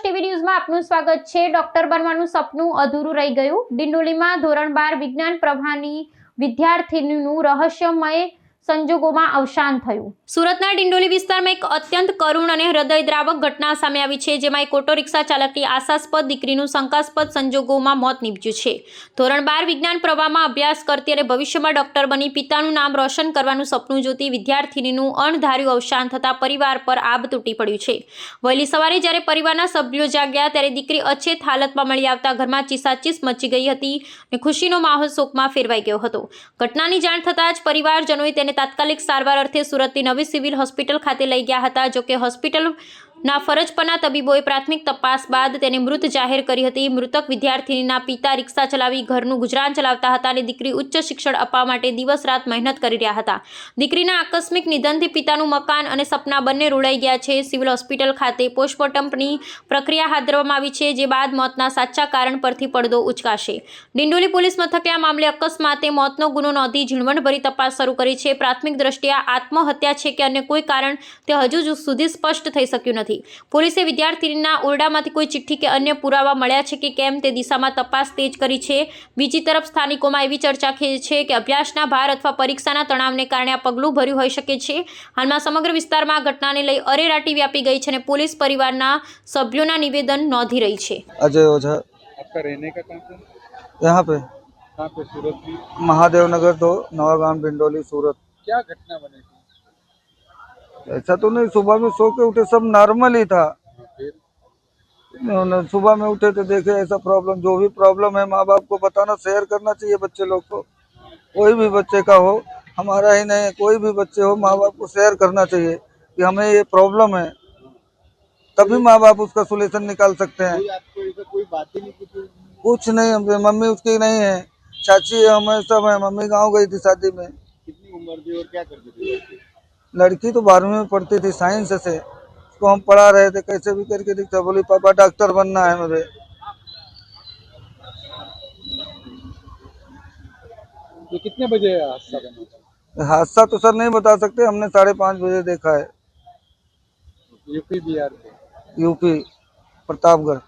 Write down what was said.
TV ન્યૂઝમાં આપનું સ્વાગત છે. ડોક્ટર બનવાનું સપનું અધૂરું રહી ગયું. ડિંડોલીમાં ધોરણ બાર વિજ્ઞાન પ્રવાહની વિદ્યાર્થીનીનું રહસ્યમય સંજોગોમાં અવસાન થયું. સુરતના ડિંડોલી વિસ્તારમાં એક અત્યંત કરુણ અને હૃદયદ્રાવક ઘટના સામે આવી છે, જેમાં એક ઓટો રિક્ષા ચાલકની આશાસ્પદ દીકરીનું શંકાસ્પદ સંજોગોમાં મોત નીપજ્યું છે. ધોરણ બાર વિજ્ઞાન પ્રવાહમાં અભ્યાસ કરતી અને ભવિષ્યમાં ડોક્ટર બની, પિતાનું નામ રોશન કરવાનું સપનું જોતી વિદ્યાર્થીનીનું અણધાર્યું અવસાન થતાં પરિવાર પર આબ તૂટી પડ્યું છે. વહેલી સવારે જ્યારે પરિવારના સભ્યો જાગ્યા, ત્યારે દીકરી અછેત હાલતમાં મળી આવતા ઘરમાં ચીસાચીસ મચી ગઈ હતી અને ખુશીનો માહોલ શોકમાં ફેરવાઈ ગયો હતો. ઘટનાની જાણ થતાં જ પરિવારજનોએ તેને તાત્કાલિક સારવાર અર્થે સુરતની નવી સિવિલ હોસ્પિટલ ખાતે લઈ ગયા હતા. જોકે હોસ્પિટલના ફરજ પરના તબીબોએ પ્રાથમિક તપાસ બાદ તેને મૃત જાહેર કરી હતી. મૃતક વિદ્યાર્થીનીના પિતા રિક્ષા ચલાવી ઘરનું ગુજરાન ચલાવતા હતા અને દીકરી ઉચ્ચ શિક્ષણ અપાવવા માટે દિવસ રાત મહેનત કરી રહ્યા હતા. દીકરીના આકસ્મિક નિધનથી પિતાનું મકાન અને સપના બંને રોડાઈ ગયા છે. સિવિલ હોસ્પિટલ ખાતે પોસ્ટમોર્ટમની પ્રક્રિયા હાથ ધરવામાં આવી છે, જે બાદ મોતના સાચા કારણ પરથી પડદો ઉચકાશે. ડિંડોલી પોલીસ મથકે આ મામલે અકસ્માતે મોતનો ગુનો નોંધી ઝીણવટભરી તપાસ શરૂ કરી છે. પ્રાથમિક દ્રષ્ટિએ આત્મહત્યા છે કે અન્ય કોઈ કારણ તે હજુ સુધી સ્પષ્ટ થઈ શક્યું નથી. પોલીસે વિદ્યાર્થીનીના ઓરડામાંથી કોઈ ચિઠ્ઠી કે અન્ય પુરાવા મળ્યા છે કે કેમ તે દિશામાં તપાસ તેજ કરી છે બીજી તરફ સ્થાનિકોમાં એવી ચર્ચા છે કે અભ્યાસના ભાર અથવા પરીક્ષાના તણાવને કારણે આ પગલું ભર્યું હોઈ શકે છે હાલમાં સમગ્ર વિસ્તારમાં આ ઘટનાને લઈ અરેરાટી વ્યાપી ગઈ છે અને પોલીસ પરિવારના સભ્યોના નિવેદન નોંધી રહી છે अजय ओझा आपका रहने का कहाँ पे यहाँ पे कहाँ पे सूरत में महादेव नगर दो नवागांव भिंडोली सूरत क्या घटना बनी थी ऐसा तो नहीं सुबह में सो के उठे सब नॉर्मल ही था। सुबह में उठे तो देखे ऐसा प्रॉब्लम जो भी प्रॉब्लम है माँ बाप को बताना शेयर करना चाहिए बच्चे लोग को। कोई भी बच्चे का हो हमारा ही नहीं कोई भी बच्चे हो माँ बाप को शेयर करना चाहिए कि हमें ये प्रॉब्लम है। तभी माँ बाप उसका सोल्यूशन निकाल सकते हैं। कोई बात ही नहीं कुछ नहीं हम- मम्मी उसकी नहीं है। चाची है हमें सब है मम्मी गाँव गई थी शादी में। कितनी उम्र थी और क्या करती थी? लड़की? तो बारहवीं में पढ़ती थी साइंस से। उसको हम पढ़ा रहे थे कैसे भी करके दिखता बोली पापा डॉक्टर बनना है मुझे। ये कितने बजे हादसा बना? हादसा तो सर नहीं बता सकते हमने साढ़े पाँच बजे देखा है। UP Bihar UP Pratapgarh.